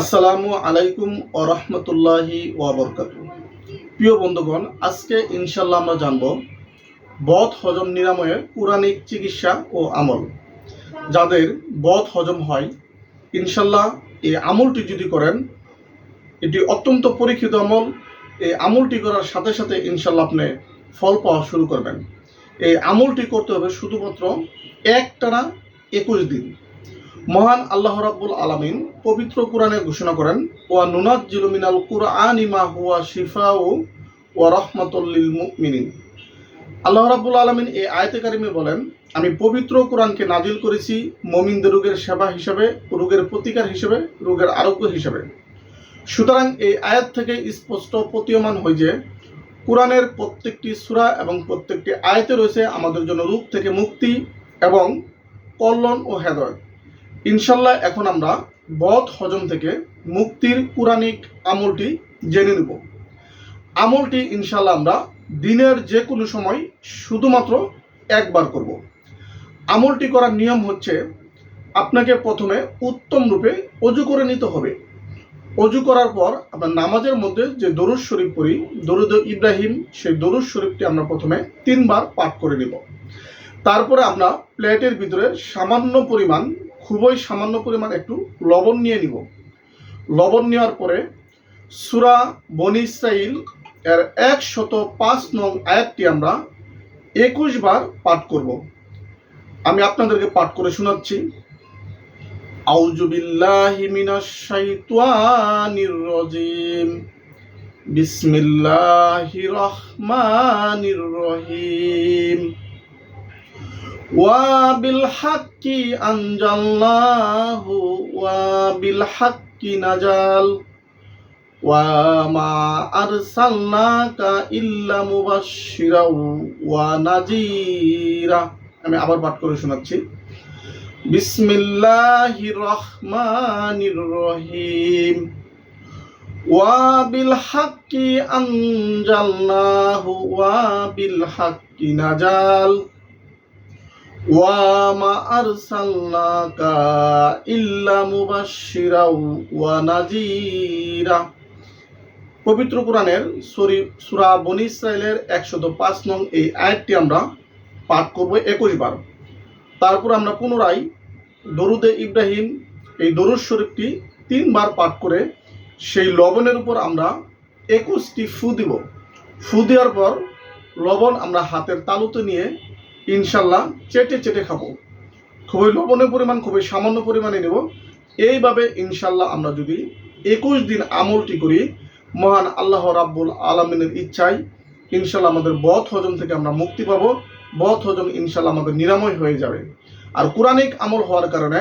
আসসালামু আলাইকুম ও রহমতুল্লাহি ওয়াবরকাত প্রিয় বন্ধুগণ, আজকে ইনশাল্লাহ আমরা জানব বদ হজম নিরাময়ের পুরাণিক চিকিৎসা ও আমল। যাদের বদ হজম হয় ইনশাল্লাহ এই আমলটি যদি করেন, এটি অত্যন্ত পরীক্ষিত আমল। এই আমলটি করার সাথে সাথে ইনশাল্লাহ আপনি ফল পাওয়া শুরু করবেন। এই আমলটি করতে হবে শুধুমাত্র একটানা একুশ দিন। মহান আল্লাহ রাব্বুল আলামিন পবিত্র কোরআনে ঘোষণা করেন, ওয়া নুনাজ্জিলু মিনাল কুরআনি মা হুয়া শিফাউ ওয়া রাহমাতুল লিল মুমিনিন। আল্লাহ রাব্বুল আলামিন এই আয়াতে কারিমে বলেন, আমি পবিত্র কোরআনকে নাজিল করেছি মুমিনদের রোগের সেবা হিসেবে, রোগের প্রতিকার হিসেবে, রোগের আরোগ্য হিসেবে। সুতরাং এই আয়াত থেকে স্পষ্ট প্রতীয়মান হয় যে, কোরআনের প্রত্যেকটি সূরা এবং প্রত্যেকটি আয়াতে রয়েছে আমাদের জন্য রূপ থেকে মুক্তি এবং কল্যাণ ও হেদায়ত। ইনশাল্লাহ এখন আমরা বদ হজম থেকে মুক্তির পুরাণিক আমলটি জেনে নেব। আমলটি ইনশাল্লাহ আমরা দিনের যে কোনো সময় শুধুমাত্র একবার করব। আমলটি করার নিয়ম হচ্ছে আপনাকে প্রথমে উত্তম রূপে অজু করে নিতে হবে। অজু করার পর আপনার নামাজের মধ্যে যে দরুদ শরীফ পড়ি, দরুদ ইব্রাহিম, সেই দরুদ শরীফটি আমরা প্রথমে তিনবার পাঠ করে নিব। তারপরে আমরা প্লেটের ভিতরে সামান্য পরিমাণ খুবই সামান্য পরিমাণ একটু লবণ নিয়ে নিব। লবণ নেওয়ার পরে সুরা বনি ইসরাইল এর একশত পাঁচ নং আয়াতটি আমরা একুশ বার পাঠ করব। আমি আপনাদেরকে পাঠ করে শোনাচ্ছি। আউযু বিল্লাহি মিনাশ রাজিম। বিসমিল্লাহির রহমানির রহিম। ওয়াবিল হাক্কি আনজাল্লাহু ওয়াবিল হাক্কি নাজাল ওয়ামা আরসালনাকা ইল্লা মুবাশশিরা ওয়া নাযীরা। আমি আবার পাঠ করে শোনাচ্ছি। বিসমিল্লাহির রহমানির রহিম ওয়াবিল হাক্কি আনজাল্লাহু ওয়াবিল হাক্কি নাজাল। ওয়ামা ওয়া পবিত্র কোরআনের সরি সূরা বনী ইসরাইলের 105 নং এই আয়াতটি আমরা পাঠ করব 21 বার তারপর আমরা পুনরায় দরুদে ইব্রাহিম এই দরুদ শরীফটি তিনবার পাঠ করে সেই লবণের উপর আমরা একুশটি ফু দিব। ফু দেওয়ার পর লবণ আমরা হাতের তালুতে নিয়ে ইনশাল্লাহ চেটে চেটে খাব। খুবই লবণের পরিমাণ, খুবই সামান্য পরিমাণে নেব। এইভাবে ইনশাল্লাহ আমরা যদি একুশ দিন আমলটি করি, মহান আল্লাহ রাব্বুল আলমিনের ইচ্ছায় ইনশাল্লাহ আমাদের বধ হজম থেকে আমরা মুক্তি পাবো। বধ হজম ইনশাল্লাহ আমাদের নিরাময় হয়ে যাবে। আর কোরআনিক আমল হওয়ার কারণে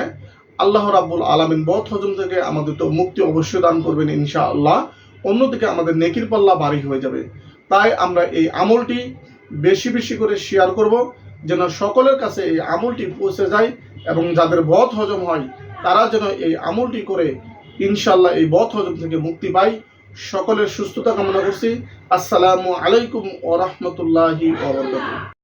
আল্লাহ রাব্বুল আলমিন বধ হজম থেকে আমাদের তো মুক্তি অবশ্যই দান করবেন ইনশাআল্লাহ। অন্যদিকে আমাদের নেকির পাল্লা বাড়ি হয়ে যাবে। তাই আমরা এই আমলটি বেশি বেশি করে শেয়ার করব। যেন সকলের কাছে এই আমলটি পৌঁছে যায় এবং যাদের বধ হজম হয়, তারা যেন এই আমলটি করে ইনশাল্লাহ এই বধ হজম থেকে মুক্তি পায়। সকলের সুস্থতা কামনা করছি। আসসালামু আলাইকুম ও রহমতুল্লাহি